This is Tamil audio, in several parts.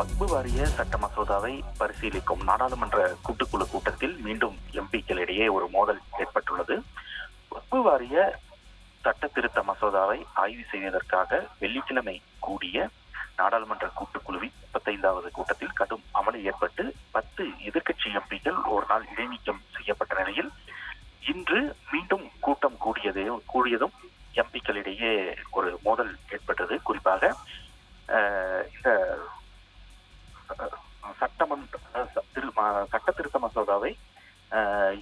வக்பு வாரிய சட்ட மசோதாவை பரிசீலிக்கும் நாடாளுமன்ற கூட்டுக்குழு கூட்டத்தில் மீண்டும் எம்பிக்களிடையே ஒரு மோதல் ஏற்பட்டுள்ளது. வக்பு வாரிய சட்ட திருத்த மசோதாவை ஆய்வு செய்வதற்காக வெள்ளிக்கிழமை கூடிய நாடாளுமன்ற கூட்டுக்குழுவின் முப்பத்தைந்தாவது கூட்டத்தில் கடும் அமளி ஏற்பட்டு பத்து எதிர்க்கட்சி எம்பிக்கள் ஒரு நாள் இடைநீக்கம் செய்யப்பட்ட நிலையில் இன்று மீண்டும் கூட்டம் கூடியது கூடியதும் எம்பிக்களிடையே ஒரு மோதல் ஏற்பட்டது. குறிப்பாக இந்த சட்டமன்ற திரு- சட்ட திருத்த மசோதாவை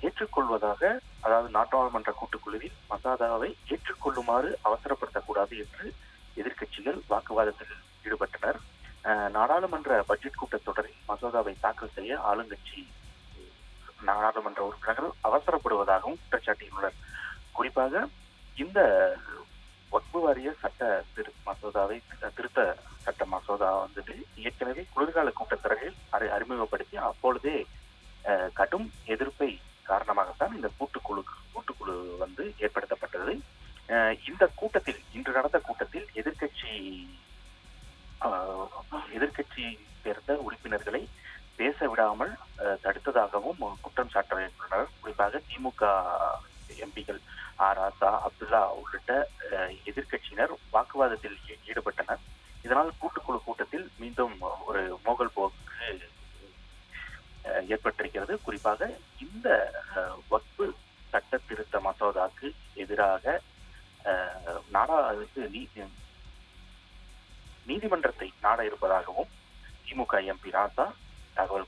ஏற்றுக்கொள்வதாக அதாவது நாடாளுமன்ற கூட்டுக்குழுவில் மசோதாவை ஏற்றுக்கொள்ளுமாறு அவசரப்படுத்தக்கூடாது என்று எதிர்க்கட்சிகள் வாக்குவாதத்தில் ஈடுபட்டனர். நாடாளுமன்ற பட்ஜெட் கூட்டத்தொடரில் மசோதாவை தாக்கல் செய்ய ஆளுங்கட்சி நாடாளுமன்ற உறுப்பினர்கள் அவசரப்படுவதாகவும் குற்றச்சாட்டியுள்ளனர். குறிப்பாக இந்த வக்பு வாரிய சட்ட திரு மசோதாவை திருத்த சட்ட மசோதா வந்துட்டு ஏற்கனவே குளிர்கால கூட்டத்தொடரில் அதை அறிமுகப்படுத்தி அப்பொழுதே கடும் எதிர்ப்பை காரணமாகத்தான் இந்த கூட்டுக்குழு கூட்டுக்குழு வந்து ஏற்படுத்தப்பட்டது. இந்த கூட்டத்தில் இன்று நடந்த கூட்டத்தில் எதிர்க்கட்சி எதிர்கட்சி சேர்ந்த உறுப்பினர்களை பேச விடாமல் தடுத்ததாகவும் குற்றம் சாட்டியுள்ளனர் குறிப்பாக திமுக எம்பிகள் ஆர் ராசா அப்துல்லா உள்ளிட்ட எதிர்கட்சியினர் எதிர்க்கட்சியினர் வாக்குவாதத்தில் ஈடுபட்டனர். இதனால் கூட்டுக்குழு கூட்டத்தில் மீண்டும் ஒரு மோகல் போக்கு ஏற்பட்டிருக்கிறது. குறிப்பாக இந்த வக்பு சட்ட திருத்த மசோதாக்கு எதிராக நாடாளுக்கு நாடா நீதிமன்றத்தை நாட இருப்பதாகவும் திமுக எம்பி ராசா தகவல்